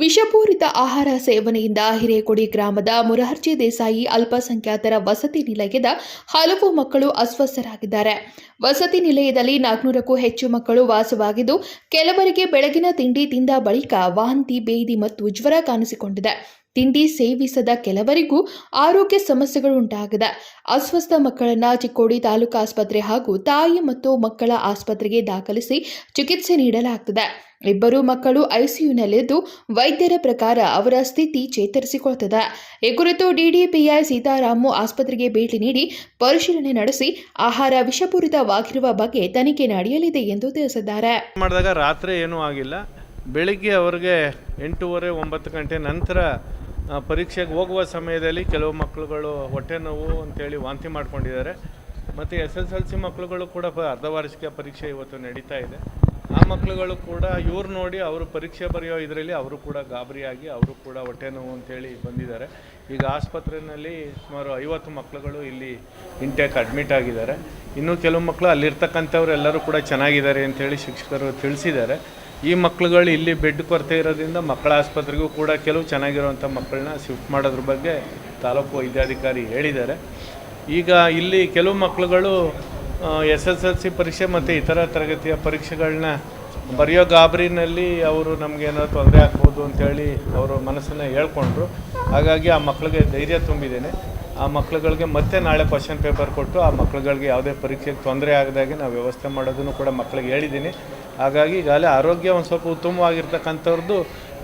ವಿಷಪೂರಿತ ಆಹಾರ ಸೇವನೆಯಿಂದ ಹಿರೇಕೊಡಿ ಗ್ರಾಮದ ಮುರಹರ್ಜಿ ದೇಸಾಯಿ ಅಲ್ಪಸಂಖ್ಯಾತರ ವಸತಿ ನಿಲಯದ ಹಲವು ಮಕ್ಕಳು ಅಸ್ವಸ್ಥರಾಗಿದ್ದಾರೆ. ವಸತಿ ನಿಲಯದಲ್ಲಿ ನಾಲ್ಕುನೂರಕ್ಕೂ ಹೆಚ್ಚು ಮಕ್ಕಳು ವಾಸವಾಗಿದ್ದು, ಕೆಲವರಿಗೆ ಬೆಳಗಿನ ತಿಂಡಿ ತಿಂದ ಬಳಿಕ ವಾಂತಿ, ಬೇದಿ ಮತ್ತು ಜ್ವರ ಕಾಣಿಸಿಕೊಂಡಿದೆ. ತಿಂಡಿ ಸೇವಿಸದ ಕೆಲವರಿಗೂ ಆರೋಗ್ಯ ಸಮಸ್ಯೆಗಳು ಉಂಟಾಗದ. ಅಸ್ವಸ್ಥ ಮಕ್ಕಳನ್ನ ಚಿಕ್ಕೋಡಿ ತಾಲೂಕು ಆಸ್ಪತ್ರೆ ಹಾಗೂ ತಾಯಿ ಮತ್ತು ಮಕ್ಕಳ ಆಸ್ಪತ್ರೆಗೆ ದಾಖಲಿಸಿ ಚಿಕಿತ್ಸೆ ನೀಡಲಾಗುತ್ತದೆ ಇಬ್ಬರು ಮಕ್ಕಳು ಐಸಿಯುನಲ್ಲಿದ್ದು ವೈದ್ಯರ ಪ್ರಕಾರ ಅವರ ಸ್ಥಿತಿ ಚೇತರಿಸಿಕೊಳ್ತದೆ. ಈ ಕುರಿತು ಡಿಡಿಪಿಐ ಸೀತಾರಾಮು ಆಸ್ಪತ್ರೆಗೆ ಭೇಟಿ ನೀಡಿ ಪರಿಶೀಲನೆ ನಡೆಸಿ ಆಹಾರ ವಿಷಪೂರಿತವಾಗಿರುವ ಬಗ್ಗೆ ತನಿಖೆ ನಡೆಯಲಿದೆ ಎಂದು ತಿಳಿಸಿದ್ದಾರೆ. ಮಾಡಿದಾಗ ರಾತ್ರಿ ಏನೂ ಆಗಿಲ್ಲ. ಬೆಳಿಗ್ಗೆ ಅವರಿಗೆ ಎಂಟೂವರೆ ಒಂಬತ್ತು ಗಂಟೆ ನಂತರ ಪರೀಕ್ಷೆಗೆ ಹೋಗುವ ಸಮಯದಲ್ಲಿ ಕೆಲವು ಮಕ್ಕಳುಗಳು ಹೊಟ್ಟೆ ನೋವು ಅಂತೇಳಿ ವಾಂತಿ ಮಾಡ್ಕೊಂಡಿದ್ದಾರೆ. ಮತ್ತು ಎಸ್ ಎಸ್ ಎಲ್ ಸಿ ಮಕ್ಕಳುಗಳು ಕೂಡ ಪ- ಅರ್ಧ ವಾರ್ಷಿಕ ಪರೀಕ್ಷೆ ಇವತ್ತು ನಡೀತಾ ಇದೆ. ಆ ಮಕ್ಕಳುಗಳು ಕೂಡ ಇವ್ರು ನೋಡಿ ಅವರು ಪರೀಕ್ಷೆ ಬರೆಯೋ ಇದರಲ್ಲಿ ಅವರು ಕೂಡ ಗಾಬರಿಯಾಗಿ ಅವರು ಕೂಡ ಹೊಟ್ಟೆ ನೋವು ಅಂತೇಳಿ ಬಂದಿದ್ದಾರೆ. ಈಗ ಆಸ್ಪತ್ರೆಯಲ್ಲಿ ಸುಮಾರು ಐವತ್ತು ಮಕ್ಕಳುಗಳು ಇಲ್ಲಿ ಇಂಟೇಕ್ ಅಡ್ಮಿಟ್ ಆಗಿದ್ದಾರೆ. ಇನ್ನೂ ಕೆಲವು ಮಕ್ಕಳು ಅಲ್ಲಿರ್ತಕ್ಕಂಥವ್ರು ಎಲ್ಲರೂ ಕೂಡ ಚೆನ್ನಾಗಿದ್ದಾರೆ ಅಂತೇಳಿ ಶಿಕ್ಷಕರು ತಿಳಿಸಿದ್ದಾರೆ. ಈ ಮಕ್ಕಳುಗಳು ಇಲ್ಲಿ ಬೆಡ್ ಕೊರತೆ ಇರೋದ್ರಿಂದ ಮಕ್ಕಳ ಆಸ್ಪತ್ರೆಗೂ ಕೂಡ ಕೆಲವು ಚೆನ್ನಾಗಿರುವಂಥ ಮಕ್ಕಳನ್ನ ಶಿಫ್ಟ್ ಮಾಡೋದ್ರ ಬಗ್ಗೆ ತಾಲೂಕು ವೈದ್ಯಾಧಿಕಾರಿ ಹೇಳಿದ್ದಾರೆ. ಈಗ ಇಲ್ಲಿ ಕೆಲವು ಮಕ್ಕಳುಗಳು ಎಸ್ ಎಸ್ ಎಲ್ ಸಿ ಪರೀಕ್ಷೆ ಮತ್ತು ಇತರ ತರಗತಿಯ ಪರೀಕ್ಷೆಗಳನ್ನ ಬರೆಯೋ ಗಾಬರಿನಲ್ಲಿ ಅವರು ನಮಗೇನೋ ತೊಂದರೆ ಆಗ್ಬೋದು ಅಂತೇಳಿ ಅವರು ಮನಸ್ಸನ್ನು ಹೇಳ್ಕೊಂಡ್ರು. ಹಾಗಾಗಿ ಆ ಮಕ್ಕಳಿಗೆ ಧೈರ್ಯ ತುಂಬಿದ್ದೇನೆ. ಆ ಮಕ್ಕಳುಗಳಿಗೆ ಮತ್ತೆ ನಾಳೆ ಕ್ವಶನ್ ಪೇಪರ್ ಕೊಟ್ಟು ಆ ಮಕ್ಕಳುಗಳಿಗೆ ಯಾವುದೇ ಪರೀಕ್ಷೆಗೆ ತೊಂದರೆ ಆಗದಾಗೆ ನಾವು ವ್ಯವಸ್ಥೆ ಮಾಡೋದನ್ನು ಕೂಡ ಮಕ್ಕಳಿಗೆ ಹೇಳಿದ್ದೀನಿ. ಹಾಗಾಗಿ ಈಗಾಗಲೇ ಆರೋಗ್ಯ ಒಂದು ಸ್ವಲ್ಪ ಉತ್ತಮವಾಗಿರ್ತಕ್ಕಂಥವ್ರದ್ದು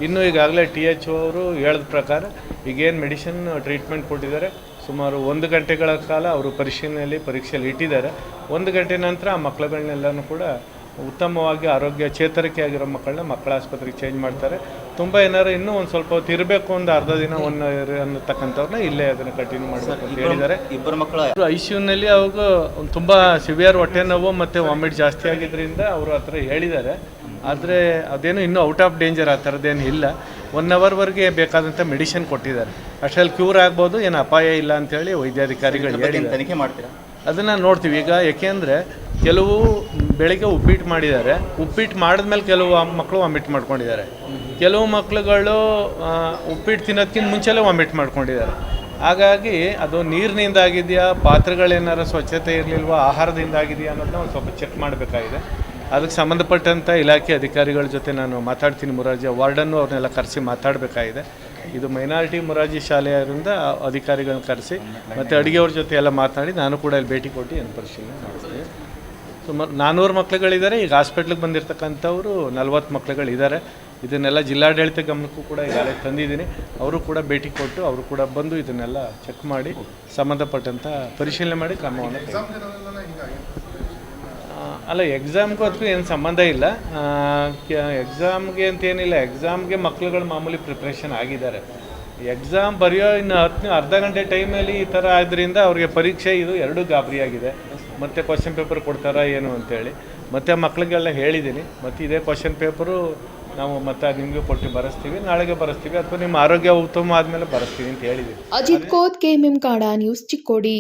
ಇನ್ನೂ ಈಗಾಗಲೇ ಟಿ ಎಚ್ ಅವರು ಹೇಳಿದ ಪ್ರಕಾರ ಈಗೇನು ಮೆಡಿಸಿನ್ ಟ್ರೀಟ್ಮೆಂಟ್ ಕೊಟ್ಟಿದ್ದಾರೆ. ಸುಮಾರು ಒಂದು ಗಂಟೆಗಳ ಕಾಲ ಅವರು ಪರಿಶೀಲನೆಯಲ್ಲಿ ಪರೀಕ್ಷೆಯಲ್ಲಿ ಇಟ್ಟಿದ್ದಾರೆ. ಒಂದು ಗಂಟೆ ನಂತರ ಆ ಮಕ್ಕಳುಗಳನ್ನೆಲ್ಲನೂ ಕೂಡ ಉತ್ತಮವಾಗಿ ಆರೋಗ್ಯ ಚೇತರಿಕೆ ಆಗಿರೋ ಮಕ್ಕಳನ್ನ ಮಕ್ಕಳ ಆಸ್ಪತ್ರೆಗೆ ಚೇಂಜ್ ಮಾಡ್ತಾರೆ. ತುಂಬ ಏನಾರು ಇನ್ನೂ ಒಂದು ಸ್ವಲ್ಪ ಹೊತ್ತು ಇರಬೇಕು ಒಂದು ಅರ್ಧ ದಿನ ಒಂದು ಅನ್ನತಕ್ಕಂಥವ್ರನ್ನ ಇಲ್ಲೇ ಅದನ್ನು ಕಂಟಿನ್ಯೂ ಮಾಡಬೇಕು ಅಂತ ಹೇಳಿದ್ದಾರೆ. ಇಬ್ಬರು ಮಕ್ಕಳು ಐ ಸಿ ಯುನಲ್ಲಿ ಅವಾಗ ತುಂಬ ಸಿವಿಯರ್ ಹೊಟ್ಟೆ ನೋವು ಮತ್ತು ವಾಮಿಟ್ ಜಾಸ್ತಿ ಆಗಿದ್ದರಿಂದ ಅವರು ಹತ್ರ ಥರ ಹೇಳಿದ್ದಾರೆ. ಆದರೆ ಅದೇನು ಇನ್ನೂ ಔಟ್ ಆಫ್ ಡೇಂಜರ್ ಆ ಥರದ್ದೇನು ಇಲ್ಲ. ಒನ್ ಅವರ್ವರೆಗೆ ಬೇಕಾದಂಥ ಮೆಡಿಸಿನ್ ಕೊಟ್ಟಿದ್ದಾರೆ. ಅಷ್ಟರಲ್ಲಿ ಕ್ಯೂರ್ ಆಗ್ಬೋದು ಏನು ಅಪಾಯ ಇಲ್ಲ ಅಂತೇಳಿ ವೈದ್ಯಾಧಿಕಾರಿಗಳು ತನಿಖೆ ಮಾಡ್ತೀರಾ? ಅದನ್ನು ನೋಡ್ತೀವಿ. ಈಗ ಯಾಕೆಂದರೆ ಕೆಲವು ಬೆಳಿಗ್ಗೆ ಉಪ್ಪಿಟ್ಟು ಮಾಡಿದ್ದಾರೆ. ಉಪ್ಪಿಟ್ಟು ಮಾಡಿದ್ಮೇಲೆ ಕೆಲವು ಮಕ್ಕಳು ವಾಮಿಟ್ ಮಾಡ್ಕೊಂಡಿದ್ದಾರೆ. ಕೆಲವು ಮಕ್ಕಳುಗಳು ಉಪ್ಪಿಟ್ಟು ತಿನ್ನೋದಕ್ಕಿಂತ ಮುಂಚೆಲೇ ವಾಮಿಟ್ ಮಾಡ್ಕೊಂಡಿದ್ದಾರೆ. ಹಾಗಾಗಿ ಅದು ನೀರಿನಿಂದ ಆಗಿದೆಯಾ ಪಾತ್ರೆಗಳೇನಾರ ಸ್ವಚ್ಛತೆ ಇರಲಿಲ್ವ, ಆಹಾರದಿಂದ ಆಗಿದೆಯಾ ಅನ್ನೋದನ್ನ ಒಂದು ಸ್ವಲ್ಪ ಚೆಕ್ ಮಾಡಬೇಕಾಗಿದೆ. ಅದಕ್ಕೆ ಸಂಬಂಧಪಟ್ಟಂಥ ಇಲಾಖೆ ಅಧಿಕಾರಿಗಳ ಜೊತೆ ನಾನು ಮಾತಾಡ್ತೀನಿ ಮುರಾರ್ಜಿ. ವಾರ್ಡನ್ನು ಅವ್ರನ್ನೆಲ್ಲ ಕರೆಸಿ ಮಾತಾಡಬೇಕಾಗಿದೆ. ಇದು ಮೈನಾರಿಟಿ ಮೊರಾರ್ಜಿ ಶಾಲೆಯಿಂದ ಅಧಿಕಾರಿಗಳನ್ನ ಕರೆಸಿ, ಮತ್ತು ಅಡುಗೆಯವ್ರ ಜೊತೆ ಎಲ್ಲ ಮಾತನಾಡಿ ನಾನು ಕೂಡ ಇಲ್ಲಿ ಭೇಟಿ ಕೊಟ್ಟು ಏನು ಪರಿಶೀಲನೆ ಮಾಡಿಸ್ತೀನಿ ಸುಮಾರು ನಾನ್ನೂರು ಮಕ್ಳುಗಳಿದ್ದಾರೆ, ಈಗ ಹಾಸ್ಪಿಟ್ಲಿಗೆ ಬಂದಿರತಕ್ಕಂಥವ್ರು ನಲ್ವತ್ತು ಮಕ್ಳುಗಳಿದ್ದಾರೆ. ಇದನ್ನೆಲ್ಲ ಜಿಲ್ಲಾಡಳಿತ ಗಮನಕ್ಕೂ ಕೂಡ ಈಗಾಗಲೇ ತಂದಿದ್ದೀನಿ. ಅವರು ಕೂಡ ಭೇಟಿ ಕೊಟ್ಟು ಅವರು ಕೂಡ ಬಂದು ಇದನ್ನೆಲ್ಲ ಚೆಕ್ ಮಾಡಿ ಸಂಬಂಧಪಟ್ಟಂಥ ಪರಿಶೀಲನೆ ಮಾಡಿ ಕ್ರಮವನ್ನು ಅಲ್ಲ ಎಕ್ಸಾಮ್ಗೂ ಅದಕ್ಕೂ ಏನು ಸಂಬಂಧ ಇಲ್ಲ. ಎಕ್ಸಾಮ್ಗೆ ಅಂತೇನಿಲ್ಲ ಎಕ್ಸಾಮ್ಗೆ ಮಕ್ಳುಗಳು ಮಾಮೂಲಿ ಪ್ರಿಪ್ರೇಷನ್ ಆಗಿದ್ದಾರೆ. ಎಕ್ಸಾಮ್ ಬರೆಯೋ ಇನ್ನು ಹತ್ತು ಅರ್ಧ ಗಂಟೆ ಟೈಮಲ್ಲಿ ಈ ಥರ ಆದ್ದರಿಂದ ಅವ್ರಿಗೆ ಪರೀಕ್ಷೆ ಇದು ಎರಡೂ ಗಾಬರಿಯಾಗಿದೆ. ಮತ್ತೆ ಕ್ವಶನ್ ಪೇಪರ್ ಕೊಡ್ತಾರಾ ಏನು ಅಂತೇಳಿ. ಮತ್ತೆ ಮಕ್ಳಿಗೆಲ್ಲ ಹೇಳಿದ್ದೀನಿ ಮತ್ತು ಇದೇ ಕ್ವಶನ್ ಪೇಪರು ನಾವು ಮತ್ತೆ ನಿಮಗೆ ಕೊಟ್ಟು ಬರೆಸ್ತೀವಿ. ನಾಳೆಗೆ ಬರೆಸ್ತೀವಿ. ಅಥವಾ ನಿಮ್ಮ ಆರೋಗ್ಯ ಉತ್ತಮ ಆದಮೇಲೆ ಬರೆಸ್ತೀವಿ ಅಂತ ಹೇಳಿದ್ದೀವಿ ಅಜಿತ್ ಕೋತ್ ಕೆಎಂಎಂ ಕಾಡ, ನ್ಯೂಸ್ ಚಿಕ್ಕೋಡಿ.